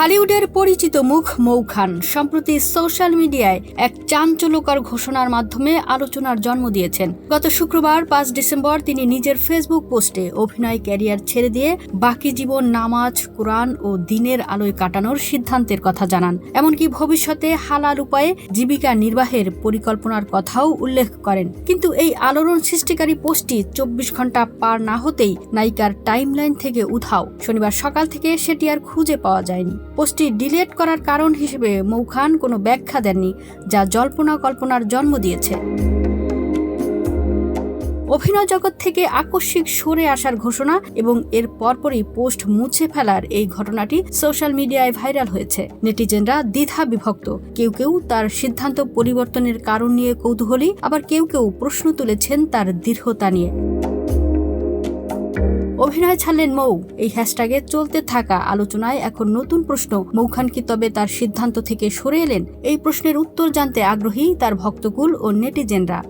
ঢালিউডের পরিচিত মুখ মৌ খান। সম্প্রতি সোশ্যাল মিডিয়ায় এক চাঞ্চল্যকর ঘোষণার মাধ্যমে আলোচনার জন্ম দিয়েছেন। গত শুক্রবার, পাঁচ ডিসেম্বর, তিনি নিজের ফেসবুক পোস্টে অভিনয় ক্যারিয়ার ছেড়ে দিয়ে বাকি জীবন নামাজ, কোরআন ও দিনের আলোয় কাটানোর সিদ্ধান্তের কথা জানান। এমনকি ভবিষ্যতে হালাল উপায়ে জীবিকা নির্বাহের পরিকল্পনার কথাও উল্লেখ করেন। কিন্তু এই আলোড়ন সৃষ্টিকারী পোস্টটি চব্বিশ ঘণ্টা পার না হতেই নায়িকার টাইমলাইন থেকে উধাও। শনিবার সকাল থেকে সেটি আর খুঁজে পাওয়া যায়নি। পোস্টটি ডিলিট করার কারণ হিসেবে মৌখান কোনো ব্যাখ্যা দেননি, যা জল্পনা কল্পনার জন্ম দিয়েছে। অভিনয় জগৎ থেকে আকস্মিক সরে আসার ঘোষণা এবং এর পরপরই পোস্ট মুছে ফেলার এই ঘটনাটি সোশ্যাল মিডিয়ায় ভাইরাল হয়েছে। নেটিজেনরা দ্বিধা বিভক্ত। কেউ কেউ তার সিদ্ধান্ত পরিবর্তনের কারণ নিয়ে কৌতূহলী, আবার কেউ কেউ প্রশ্ন তুলেছেন তার দৃঢ়তা নিয়ে। অভিনয় ছাড়লেন মৌ। এই হ্যাশট্যাগে চলতে থাকা আলোচনায় এখন নতুন প্রশ্ন। মৌখান কি তবে তার সিদ্ধান্ত থেকে সরে এলেন? এই প্রশ্নের উত্তর জানতে আগ্রহী তার ভক্তকুল ও নেটিজেনরা।